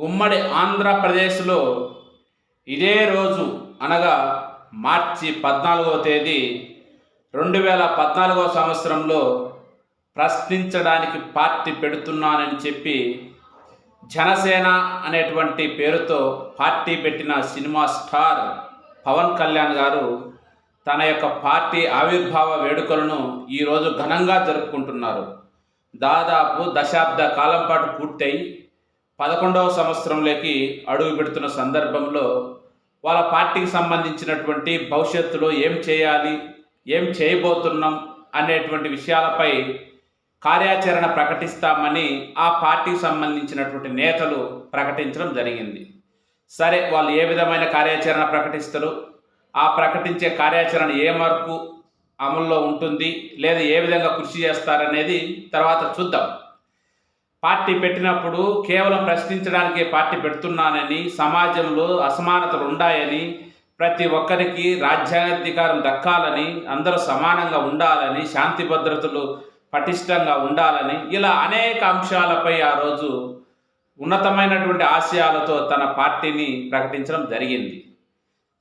ఉమ్మడి ఆంధ్రప్రదేశ్లో ఇదే రోజు అనగా మార్చి పద్నాలుగవ తేదీ రెండు వేల పద్నాలుగవ సంవత్సరంలో ప్రశ్నించడానికి పార్టీ పెడుతున్నానని చెప్పి జనసేన అనేటువంటి పేరుతో పార్టీ పెట్టిన సినిమా స్టార్ పవన్ కళ్యాణ్ గారు తన యొక్క పార్టీ ఆవిర్భావ వేడుకలను ఈరోజు ఘనంగా జరుపుకుంటున్నారు. దాదాపు దశాబ్ద కాలం పాటు పూర్తయి పదకొండవ సంవత్సరంలోకి అడుగు పెడుతున్న సందర్భంలో వాళ్ళ పార్టీకి సంబంధించినటువంటి భవిష్యత్తులో ఏం చేయాలి ఏం చేయబోతున్నాం అనేటువంటి విషయాలపై కార్యాచరణ ప్రకటిస్తామని ఆ పార్టీకి సంబంధించినటువంటి నేతలు ప్రకటించడం జరిగింది. సరే వాళ్ళు ఏ విధమైన కార్యాచరణ ప్రకటిస్తారు? ఆ ప్రకటించే కార్యాచరణ ఏ మార్పు అమల్లో ఉంటుంది? లేదా ఏ విధంగా కృషి చేస్తారనేది తర్వాత చూద్దాం. పార్టీ పెట్టినప్పుడు కేవలం ప్రశ్నించడానికే పార్టీ పెడుతున్నానని సమాజంలో అసమానతలు ఉన్నాయని ప్రతి ఒక్కరికి రాజ్యాంగాధికారం దక్కాలని అందరూ సమానంగా ఉండాలని శాంతి భద్రతలు పటిష్టంగా ఉండాలని ఇలా అనేక అంశాలపై ఆ రోజు ఉన్నతమైనటువంటి ఆశయాలతో తన పార్టీని ప్రకటించడం జరిగింది.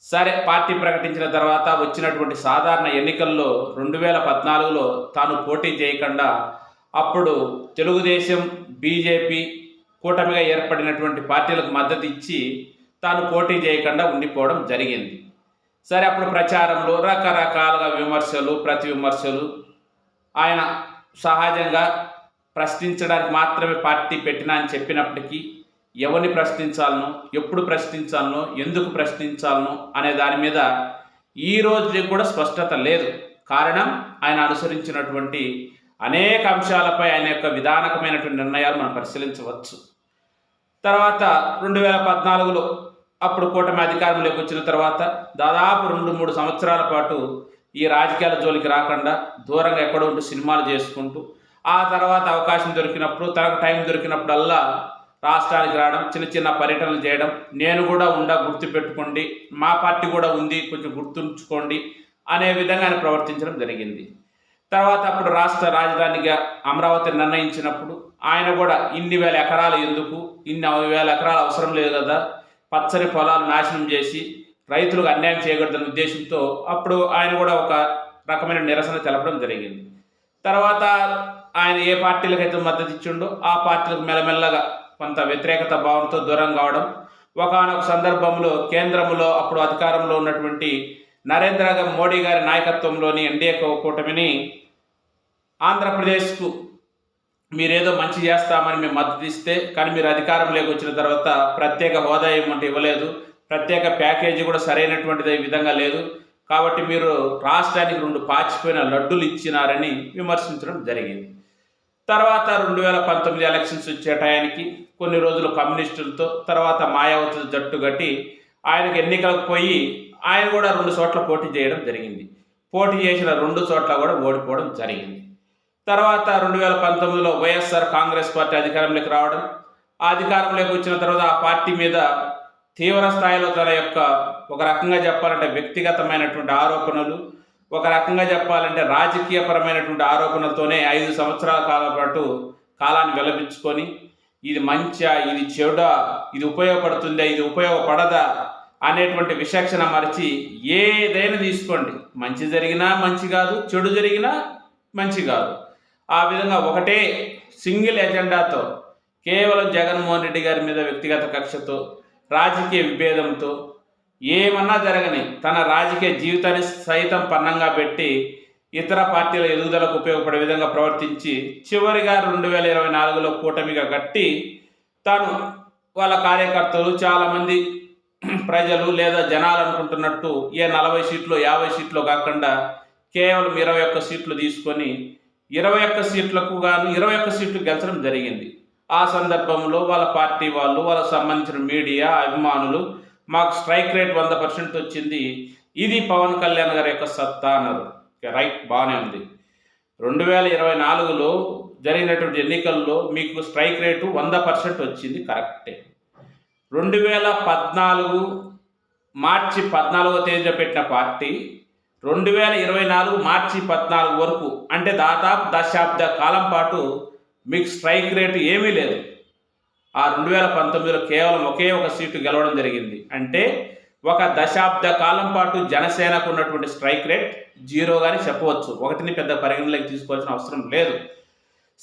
సరే పార్టీ ప్రకటించిన తర్వాత వచ్చినటువంటి సాధారణ ఎన్నికల్లో రెండు వేల పద్నాలుగులో తాను పోటీ చేయకుండా అప్పుడు తెలుగుదేశం బీజేపీ కూటమిగా ఏర్పడినటువంటి పార్టీలకు మద్దతు ఇచ్చి తాను పోటీ చేయకుండా ఉండిపోవడం జరిగింది. సరే అప్పుడు ప్రచారంలో రకరకాలుగా విమర్శలు ప్రతి విమర్శలు ఆయన సహజంగా ప్రశ్నించడానికి మాత్రమే పార్టీ పెట్టినా అని చెప్పినప్పటికీ ఎవరిని ప్రశ్నించాలనో ఎప్పుడు ప్రశ్నించాలను ఎందుకు ప్రశ్నించాలనో అనే దాని మీద ఈ రోజు కూడా స్పష్టత లేదు. కారణం ఆయన అనుసరించినటువంటి అనేక అంశాలపై ఆయన యొక్క విధానకమైనటువంటి నిర్ణయాలు మనం పరిశీలించవచ్చు. తర్వాత రెండు వేల పద్నాలుగులో అప్పుడు కూటమి అధికారంలోకి వచ్చిన తర్వాత దాదాపు రెండు మూడు సంవత్సరాల పాటు ఈ రాజకీయాల జోలికి రాకుండా దూరంగా ఎక్కడో ఉంటూ సినిమాలు చేసుకుంటూ ఆ తర్వాత అవకాశం దొరికినప్పుడు తనకు టైం దొరికినప్పుడల్లా రాష్ట్రానికి రావడం చిన్న చిన్న పర్యటనలు చేయడం నేను కూడా ఉండా గుర్తుపెట్టుకోండి మా పార్టీ కూడా ఉంది కొంచెం గుర్తుంచుకోండి అనే విధంగా ఆయన ప్రవర్తించడం జరిగింది. తర్వాత అప్పుడు రాష్ట్ర రాజధానిగా అమరావతి నిర్ణయించినప్పుడు ఆయన కూడా ఇన్ని వేల ఎకరాలు ఎందుకు? ఇన్ని వేల ఎకరాలు అవసరం లేదు కదా? పచ్చని పొలాలు నాశనం చేసి రైతులకు అన్యాయం చేయకూడదన్న ఉద్దేశంతో అప్పుడు ఆయన కూడా ఒక రకమైన నిరసన తెలపడం జరిగింది. తర్వాత ఆయన ఏ పార్టీలకైతే మద్దతు ఇచ్చిండో ఆ పార్టీలకు మెల్లమెల్లగా కొంత వ్యతిరేకత భావంతో దూరం కావడం ఒకనొక సందర్భంలో కేంద్రంలో అప్పుడు అధికారంలో ఉన్నటువంటి నరేంద్ర మోడీ గారి నాయకత్వంలోని ఎన్డీఏ కూటమిని ఆంధ్రప్రదేశ్కు మీరేదో మంచి చేస్తామని మేము మద్దతు ఇస్తే కానీ మీరు అధికారంలోకి వచ్చిన తర్వాత ప్రత్యేక హోదా ఏమంటే ఇవ్వలేదు. ప్రత్యేక ప్యాకేజీ కూడా సరైనటువంటిది విధంగా లేదు. కాబట్టి మీరు రాష్ట్రానికి రెండు పాచిపోయిన లడ్డులు ఇచ్చినారని విమర్శించడం జరిగింది. తర్వాత రెండు వేల పంతొమ్మిది ఎలక్షన్స్ వచ్చే టయానికి కొన్ని రోజులు కమ్యూనిస్టులతో తర్వాత మాయావతి జట్టు కట్టి ఆయనకు ఎన్నికలకు పోయి ఆయన కూడా రెండు చోట్ల పోటీ చేయడం జరిగింది. పోటీ చేసిన రెండు చోట్ల కూడా ఓడిపోవడం జరిగింది. తర్వాత రెండు వేల పంతొమ్మిదిలో వైఎస్ఆర్ కాంగ్రెస్ పార్టీ అధికారంలోకి రావడం ఆ అధికారంలోకి వచ్చిన తర్వాత ఆ పార్టీ మీద తీవ్ర స్థాయిలో తన యొక్క ఒక రకంగా చెప్పాలంటే వ్యక్తిగతమైనటువంటి ఆరోపణలు ఒక రకంగా చెప్పాలంటే రాజకీయపరమైనటువంటి ఆరోపణలతోనే ఐదు సంవత్సరాల కాలం పాటు కాలాన్ని వెలపించుకొని ఇది మంచా ఇది చెడా ఇది ఉపయోగపడుతుందా ఇది ఉపయోగపడదా అనేటువంటి విచక్షణ మరిచి ఏదైనా తీసుకోండి. మంచి జరిగినా మంచి కాదు చెడు జరిగినా మంచి కాదు. ఆ విధంగా ఒకటే సింగిల్ ఎజెండాతో కేవలం జగన్మోహన్ రెడ్డి గారి మీద వ్యక్తిగత కక్షతో రాజకీయ విభేదంతో ఏమన్నా జరగని తన రాజకీయ జీవితాన్ని సైతం పన్నంగా పెట్టి ఇతర పార్టీల ఎదుగుదలకు ఉపయోగపడే విధంగా ప్రవర్తించి చివరిగా రెండు వేల ఇరవై నాలుగులో కూటమిగా కట్టి తాను వాళ్ళ కార్యకర్తలు చాలామంది ప్రజలు లేదా జనాలు అనుకుంటున్నట్టు ఏ నలభై సీట్లు యాభై సీట్లు కాకుండా కేవలం ఇరవై ఒక్క సీట్లు తీసుకొని ఇరవై ఒక్క సీట్లకు గాను ఇరవై ఒక్క సీట్లు గెలిచడం జరిగింది. ఆ సందర్భంలో వాళ్ళ పార్టీ వాళ్ళు వాళ్ళకు సంబంధించిన మీడియా అభిమానులు మాకు స్ట్రైక్ రేట్ వంద పర్సెంట్ వచ్చింది. ఇది పవన్ కళ్యాణ్ గారి యొక్క సత్తా అన్నారు. రైట్ బాగానే ఉంది. రెండు వేల ఇరవై నాలుగులో జరిగినటువంటి ఎన్నికల్లో మీకు స్ట్రైక్ రేటు వంద పర్సెంట్ వచ్చింది కరెక్టే. రెండు వేల పద్నాలుగు మార్చి పద్నాలుగో తేదీన పెట్టిన పార్టీ రెండు వేల ఇరవై నాలుగు మార్చి పద్నాలుగు వరకు అంటే దాదాపు దశాబ్ద కాలం పాటు మీకు స్ట్రైక్ రేటు ఏమీ లేదు. ఆ రెండు వేల పంతొమ్మిదిలో కేవలం ఒకే ఒక సీటు గెలవడం జరిగింది. అంటే ఒక దశాబ్ద కాలం పాటు జనసేనకు ఉన్నటువంటి స్ట్రైక్ రేట్ జీరోగానే చెప్పవచ్చు. ఒకటిని పెద్ద పరిగణలోకి తీసుకోవాల్సిన అవసరం లేదు.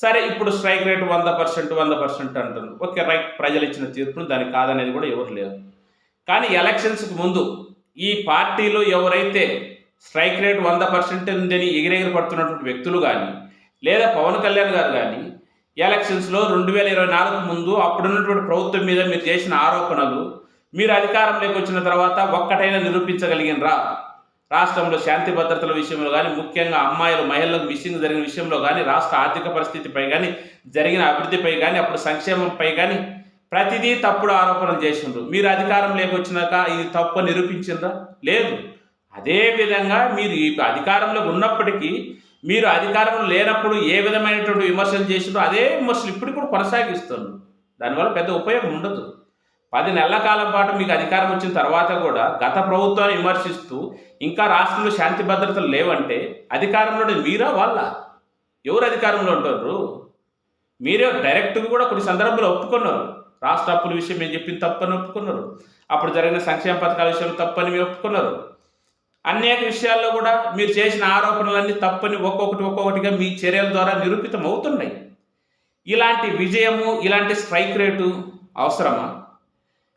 సరే ఇప్పుడు స్ట్రైక్ రేట్ వంద పర్సెంట్ వంద పర్సెంట్ అంటుంది. ఓకే రైట్ ప్రజలు ఇచ్చిన తీర్పును దానికి కాదనేది కూడా ఎవరు లేరు. కానీ ఎలక్షన్స్కి ముందు ఈ పార్టీలో ఎవరైతే స్ట్రైక్ రేట్ వంద పర్సెంట్ ఉందని ఎగిరెగిరి పడుతున్నటువంటి వ్యక్తులు కానీ లేదా పవన్ కళ్యాణ్ గారు కానీ ఎలక్షన్స్లో రెండు వేల ఇరవై నాలుగు ముందు అప్పుడున్నటువంటి ప్రభుత్వం మీద మీరు చేసిన ఆరోపణలు మీరు అధికారంలోకి వచ్చిన తర్వాత ఒక్కటైనా నిరూపించగలిగినరా? రాష్ట్రంలో శాంతి భద్రతల విషయంలో కానీ ముఖ్యంగా అమ్మాయిలు మహిళలకు మిస్సింగ్ జరిగిన విషయంలో కానీ రాష్ట్ర ఆర్థిక పరిస్థితిపై కానీ జరిగిన అభివృద్ధిపై కానీ అప్పుడు సంక్షేమంపై కానీ ప్రతిదీ తప్పుడు ఆరోపణలు చేసిండ్రు. మీరు అధికారం లేకొచ్చినాక ఇది తప్పు అని నిరూపించిండ్రా? లేదు. అదే విధంగా మీరు ఈ అధికారంలో ఉన్నప్పటికీ మీరు అధికారంలో లేనప్పుడు ఏ విధమైనటువంటి విమర్శలు చేసిండ్రో అదే విమర్శలు ఇప్పుడు కూడా కొనసాగిస్తున్నారు. దానివల్ల పెద్ద ఉపయోగం ఉండదు. పది నెలల కాలం పాటు మీకు అధికారం వచ్చిన తర్వాత కూడా గత ప్రభుత్వాన్ని విమర్శిస్తూ ఇంకా రాష్ట్రంలో శాంతి భద్రతలు లేవంటే అధికారంలో మీరా వాళ్ళ? ఎవరు అధికారంలో ఉంటారు? మీరే డైరెక్ట్గా కూడా కొన్ని సందర్భాలు ఒప్పుకున్నారు. రాష్ట్ర అప్పుల విషయం మేము చెప్పింది తప్పని ఒప్పుకున్నారు. అప్పుడు జరిగిన సంక్షేమ పథకాల విషయం తప్పని మీరు ఒప్పుకున్నారు. అనేక విషయాల్లో కూడా మీరు చేసిన ఆరోపణలన్నీ తప్పని ఒక్కొక్కటి ఒక్కొక్కటిగా మీ చర్యల ద్వారా నిరూపితం అవుతున్నాయి ఇలాంటి విజయము ఇలాంటి స్ట్రైక్ రేటు అవసరమా?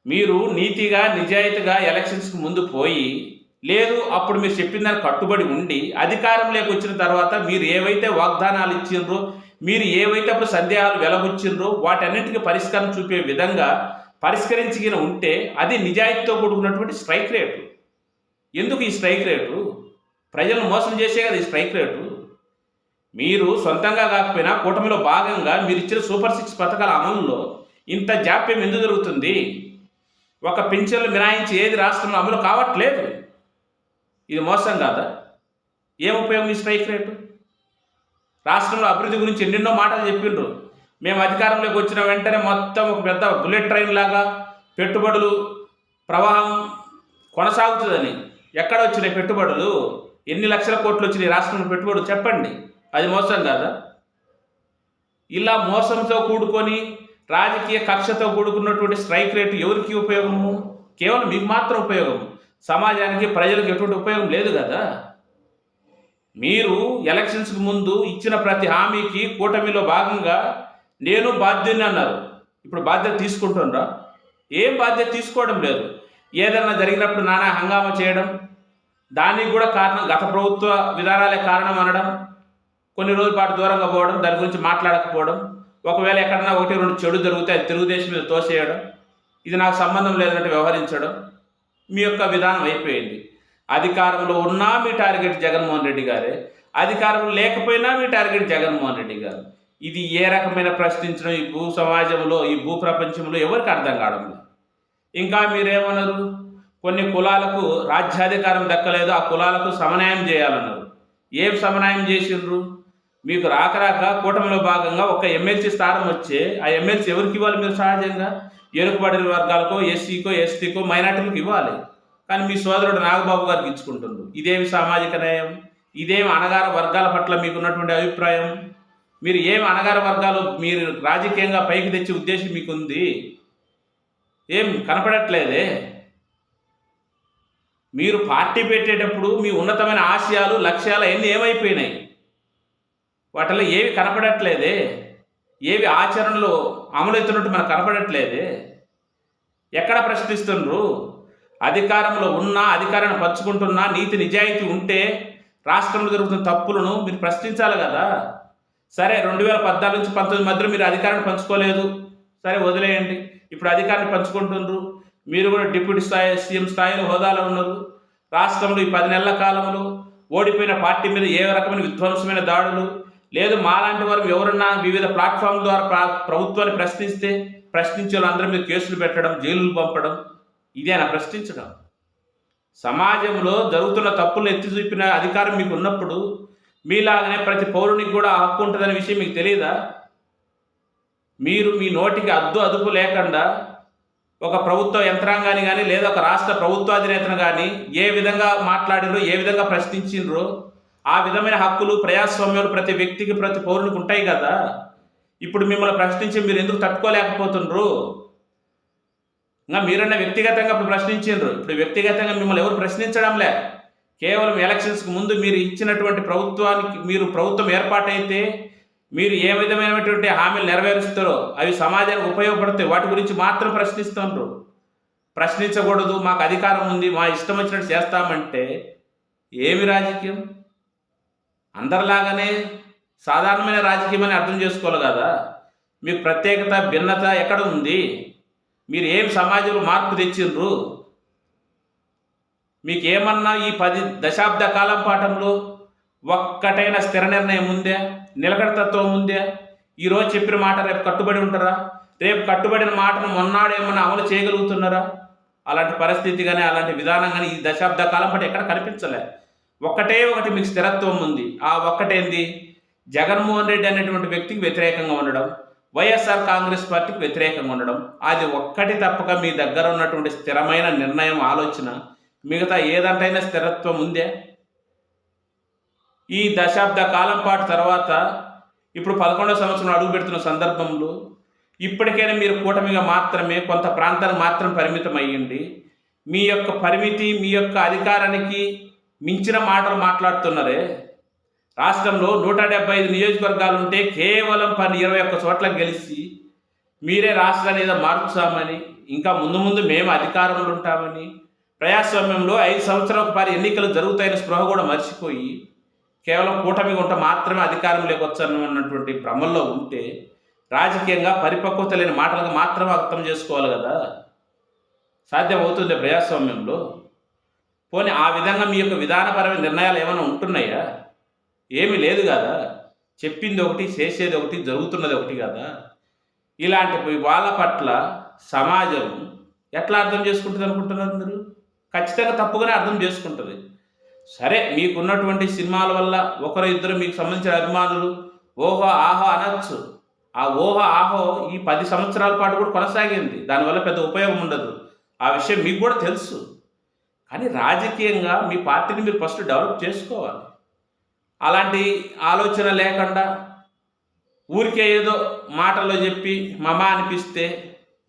మీరు నీతిగా నిజాయితీగా ఎలక్షన్స్కి ముందు పోయి లేదు అప్పుడు మీరు చెప్పిన దానికి కట్టుబడి ఉండి అధికారంలోకి వచ్చిన తర్వాత మీరు ఏవైతే వాగ్దానాలు ఇచ్చిండ్రో మీరు ఏవైతే అప్పుడు సందేహాలు వెలబుచ్చిండ్రో వాటన్నింటికి పరిష్కారం చూపే విధంగా పరిష్కరించగిన ఉంటే అది నిజాయితీతో కూడుకున్నటువంటి స్ట్రైక్ రేటు. ఎందుకు ఈ స్ట్రైక్ రేటు? ప్రజలను మోసం చేసే కదా ఈ స్ట్రైక్ రేటు. మీరు సొంతంగా కాకపోయినా కూటమిలో భాగంగా మీరు ఇచ్చిన సూపర్ సిక్స్ పథకాల అమలులో ఇంత జాప్యం ఎందుకు జరుగుతుంది? ఒక పింఛన్లు మినాయించి ఏది రాష్ట్రంలో అమలు కావట్లేదు. ఇది మోసం కాదా? ఏం ఉపయోగం ఈ స్ట్రైక్ రేటు? రాష్ట్రంలో అభివృద్ధి గురించి ఎన్నెన్నో మాటలు చెప్పిండ్రు. మేము అధికారంలోకి వచ్చిన వెంటనే మొత్తం ఒక పెద్ద బుల్లెట్ ట్రైన్ లాగా పెట్టుబడులు ప్రవాహం కొనసాగుతుందని. ఎక్కడ వచ్చినాయి పెట్టుబడులు? ఎన్ని లక్షల కోట్లు వచ్చినాయి రాష్ట్రంలో పెట్టుబడులు? చెప్పండి. అది మోసం కాదా? ఇలా మోసంతో కూడుకొని రాజకీయ కక్షతో కూడుకున్నటువంటి స్ట్రైక్ రేటు ఎవరికి ఉపయోగము? కేవలం మీకు మాత్రం ఉపయోగం సమాజానికి ప్రజలకు ఎటువంటి ఉపయోగం లేదు కదా? మీరు ఎలక్షన్స్కి ముందు ఇచ్చిన ప్రతి హామీకి కూటమిలో భాగంగా నేను బాధ్యుని అన్నారు. ఇప్పుడు బాధ్యత తీసుకుంటుండ్రా ఏం బాధ్యత తీసుకోవడం లేదు. ఏదైనా జరిగినప్పుడు నానా హంగామా చేయడం దానికి కూడా కారణం గత ప్రభుత్వ విధానాలే కారణం అనడం కొన్ని రోజుల పాటు దూరంగా పోవడం దాని గురించి మాట్లాడకపోవడం ఒకవేళ ఎక్కడన్నా ఒకటి రెండు చెడు జరిగితే అది తెలుగుదేశం మీద తోసేయడం ఇది నాకు సంబంధం లేదంటే వ్యవహరించడం మీ యొక్క విధానం అయిపోయింది. అధికారంలో ఉన్నా మీ టార్గెట్ జగన్మోహన్ రెడ్డి గారే అధికారంలో లేకపోయినా మీ టార్గెట్ జగన్మోహన్ రెడ్డి గారు. ఇది ఏ రకమైన ప్రశ్నించడం ఈ భూ సమాజంలో ఈ భూ ప్రపంచంలో ఎవరికి అర్థం కావడం ఇంకా మీరేమన్నారు? కొన్ని కులాలకు రాజ్యాధికారం దక్కలేదు ఆ కులాలకు సమన్వయం చేయాలన్నారు. ఏం సమన్వయం చేసిండ్రు? మీకు రాక రాక కూటమిలో భాగంగా ఒక ఎమ్మెల్సీ స్థానం వచ్చే ఆ ఎమ్మెల్సీ ఎవరికి ఇవ్వాలి మీరు సహజంగా? ఎనుకబడిన వర్గాలకో ఎస్సీకో ఎస్టీకో మైనార్టీలకు ఇవ్వాలి. కానీ మీ సోదరుడు నాగబాబు గారికి ఇచ్చుకుంటుండ్రు ఇదేమి సామాజిక న్యాయం? ఇదేమి అనగార వర్గాల పట్ల మీకున్నటువంటి అభిప్రాయం? మీరు ఏమి అనగార వర్గాలు మీరు రాజకీయంగా పైకి తెచ్చే ఉద్దేశం మీకుంది? ఏం కనపడట్లేదే? మీరు పార్టీ పెట్టేటప్పుడు మీ ఉన్నతమైన ఆశయాలు లక్ష్యాలు అన్నీ ఏమైపోయినాయి? వాటిలో ఏవి కనపడట్లేదే? ఏవి ఆచరణలో అమలవుతున్నట్టు మనకు కనపడట్లేదే? ఎక్కడ ప్రశ్నిస్తుండ్రు? అధికారంలో ఉన్నా అధికారాన్ని పంచుకుంటున్నా నీతి నిజాయితీ ఉంటే రాష్ట్రంలో జరుగుతున్న తప్పులను మీరు ప్రశ్నించాలి కదా. సరే రెండు వేల పద్నాలుగు నుంచి పంతొమ్మిది మధ్యలో మీరు అధికారాన్ని పంచుకోలేదు. సరే వదిలేయండి. ఇప్పుడు అధికారాన్ని పంచుకుంటుండ్రు. మీరు కూడా డిప్యూటీ స్థాయి సీఎం స్థాయిలో హోదాలో ఉన్నారు. రాష్ట్రంలో ఈ పది నెలల కాలంలో ఓడిపోయిన పార్టీ మీద ఏ రకమైన విధ్వంసమైన దాడులు లేదు మాలాంటి వారు ఎవరన్నా వివిధ ప్లాట్ఫామ్ ద్వారా ప్రా- ప్రభుత్వాన్ని ప్రశ్నిస్తే ప్రశ్నించే వాళ్ళందరి మీద కేసులు పెట్టడం జైలులు పంపడం ఇదేనా ప్రశ్నించడం. సమాజంలో జరుగుతున్న తప్పులను ఎత్తి చూపిన అధికారం మీకు ఉన్నప్పుడు మీలాగనే ప్రతి పౌరునికి కూడా హక్కు ఉంటుందనే విషయం మీకు తెలియదా? మీరు మీ నోటికి అద్దు అదుపు లేకుండా ఒక ప్రభుత్వ యంత్రాంగాన్ని కానీ లేదా ఒక రాష్ట్ర ప్రభుత్వాధినేతను కానీ ఏ విధంగా మాట్లాడినో ఏ విధంగా ప్రశ్నించినరో ఆ విధమైన హక్కులు ప్రజాస్వామ్యాలు ప్రతి వ్యక్తికి ప్రతి పౌరునికి ఉంటాయి కదా? ఇప్పుడు మిమ్మల్ని ప్రశ్నించి మీరు ఎందుకు తట్టుకోలేకపోతుండ్రు? ఇంకా మీరన్న వ్యక్తిగతంగా ఇప్పుడు ప్రశ్నించిండ్రు. ఇప్పుడు వ్యక్తిగతంగా మిమ్మల్ని ఎవరు ప్రశ్నించడంలే. కేవలం ఎలక్షన్స్కి ముందు మీరు ఇచ్చినటువంటి ప్రభుత్వానికి మీరు ప్రభుత్వం ఏర్పాటైతే మీరు ఏ విధమైనటువంటి హామీలు నెరవేరుస్తారో అవి సమాజానికి ఉపయోగపడతాయి. వాటి గురించి మాత్రం ప్రశ్నిస్తుండ్రు. ప్రశ్నించకూడదు మాకు అధికారం ఉంది మా ఇష్టం వచ్చినట్టు చేస్తామంటే ఏమి రాజకీయం? అందరిలాగానే సాధారణమైన రాజకీయమని అర్థం చేసుకోవాలి కదా? మీకు ప్రత్యేకత భిన్నత ఎక్కడ ఉంది? మీరు ఏం సమాజంలో మార్పు తెచ్చిండ్రు? మీకు ఏమన్నా ఈ పది దశాబ్ద కాలం పాఠంలో ఒక్కటైన స్థిర నిర్ణయం ఉందే? నిలకడతత్వం ఉందే? ఈరోజు చెప్పిన మాట రేపు కట్టుబడి ఉంటారా రేపు కట్టుబడిన మాటను మొన్నాడు ఏమన్నా అమలు చేయగలుగుతున్నారా? అలాంటి పరిస్థితి కానీ అలాంటి విధానం కానీ ఈ దశాబ్ద కాలం పాటు ఎక్కడ కనిపించలే. ఒక్కటే ఒకటి మీకు స్థిరత్వం ఉంది. ఆ ఒక్కటేంది? జగన్మోహన్ రెడ్డి అనేటువంటి వ్యక్తికి వ్యతిరేకంగా ఉండడం వైఎస్ఆర్ కాంగ్రెస్ పార్టీకి వ్యతిరేకంగా ఉండడం అది ఒక్కటి తప్పక మీ దగ్గర ఉన్నటువంటి స్థిరమైన నిర్ణయం ఆలోచన. మిగతా ఏదంటైనా స్థిరత్వం ఉందే? ఈ దశాబ్ద కాలం పాటు తర్వాత ఇప్పుడు పదకొండవ సంవత్సరం అడుగు పెడుతున్న సందర్భంలో ఇప్పటికైనా మీరు కూటమిగా మాత్రమే కొంత ప్రాంతానికి మాత్రం పరిమితం అయ్యండి మీ యొక్క పరిమితి మీ యొక్క అధికారానికి మించిన మాటలు మాట్లాడుతున్నారే రాష్ట్రంలో నూట డెబ్బై ఐదు నియోజకవర్గాలు ఉంటే కేవలం పని ఇరవై ఒక్క చోట్ల గెలిచి మీరే రాష్ట్రాన్ని ఏదో మార్చుతామని ఇంకా ముందు ముందు మేము అధికారంలో ఉంటామని ప్రజాస్వామ్యంలో ఐదు సంవత్సరాలకు పారి ఎన్నికలు జరుగుతాయని స్పృహ కూడా మర్చిపోయి కేవలం కూటమి ఉంట మాత్రమే అధికారం లేకొచ్చాను అన్నటువంటి భ్రమల్లో ఉంటే రాజకీయంగా పరిపక్వత లేని మాటలకు మాత్రమే అర్థం చేసుకోవాలి కదా. సాధ్యమవుతుంది ప్రజాస్వామ్యంలో? పోనీ ఆ విధంగా మీ యొక్క విధానపరమైన నిర్ణయాలు ఏమైనా ఉంటున్నాయా? ఏమీ లేదు కదా. చెప్పింది ఒకటి చేసేది ఒకటి జరుగుతున్నది ఒకటి కదా. ఇలాంటి వాళ్ళ పట్ల సమాజం ఎట్లా అర్థం చేసుకుంటుంది అనుకుంటున్నారు మీరు ఖచ్చితంగా తప్పుగానే అర్థం చేసుకుంటుంది. సరే మీకున్నటువంటి సినిమాల వల్ల ఒకరు ఇద్దరు మీకు సంబంధించిన అభిమానులు ఓహో ఆహో అనొచ్చు. ఆ ఓహో ఆహో ఈ పది సంవత్సరాల పాటు కూడా కొనసాగింది. దానివల్ల పెద్ద ఉపయోగం ఉండదు. ఆ విషయం మీకు కూడా తెలుసు. కానీ రాజకీయంగా మీ పార్టీని మీరు ఫస్ట్ డెవలప్ చేసుకోవాలి. అలాంటి ఆలోచన లేకుండా ఊరికే ఏదో మాటల్లో చెప్పి మమ అనిపిస్తే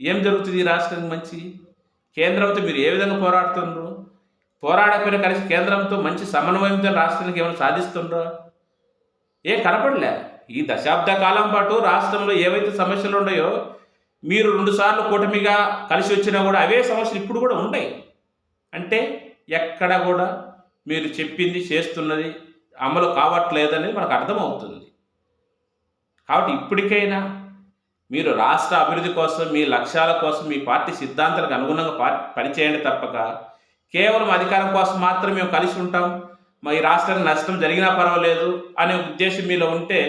ఏం జరుగుతుంది ఈ రాష్ట్రానికి మంచి? కేంద్రంతో మీరు ఏ విధంగా పోరాడుతున్నారు పోరాడకపోయినా కలిసి కేంద్రంతో మంచి సమన్వయంతో రాష్ట్రానికి ఏమైనా సాధిస్తుండ్రా? ఏం కనపడలే. ఈ దశాబ్ద కాలం పాటు రాష్ట్రంలో ఏవైతే సమస్యలు ఉన్నాయో మీరు రెండుసార్లు కూటమిగా కలిసి వచ్చినా కూడా అవే సమస్యలు ఇప్పుడు కూడా ఉన్నాయి. అంటే ఎక్కడ కూడా మీరు చెప్పింది చేస్తున్నది అమలు కావట్లేదనేది మనకు అర్థమవుతుంది. కాబట్టి ఇప్పటికైనా మీరు రాష్ట్ర అభివృద్ధి కోసం మీ లక్ష్యాల కోసం మీ పార్టీ సిద్ధాంతాలకు అనుగుణంగా పా పనిచేయండి తప్పక. కేవలం అధికారం కోసం మాత్రం మేము కలిసి ఉంటాం. మా ఈ రాష్ట్రానికి నష్టం జరిగినా పర్వాలేదు అనే ఉద్దేశం మీలో ఉంటే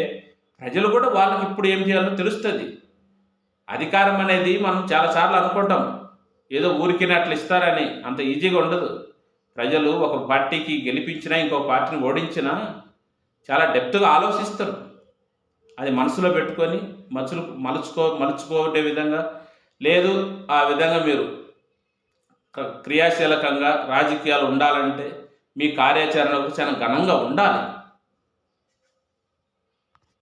ప్రజలు కూడా వాళ్ళకి ఇప్పుడు ఏం చేయాలో తెలుస్తుంది. అధికారం అనేది మనం చాలాసార్లు అనుకుంటాం. ఏదో ఊరికినట్లు ఇస్తారని అంత ఈజీగా ఉండదు. ప్రజలు ఒక పార్టీకి గెలిపించినా ఇంకో పార్టీని ఓడించినా చాలా డెప్త్గా ఆలోచిస్తారు. అది మనసులో పెట్టుకొని మలుచులు మలుచుకో మలుచుకోటే విధంగా లేదు ఆ విధంగా మీరు క్రియాశీలకంగా రాజకీయాలు ఉండాలంటే మీ కార్యాచరణకు చాలా ఘనంగా ఉండాలి.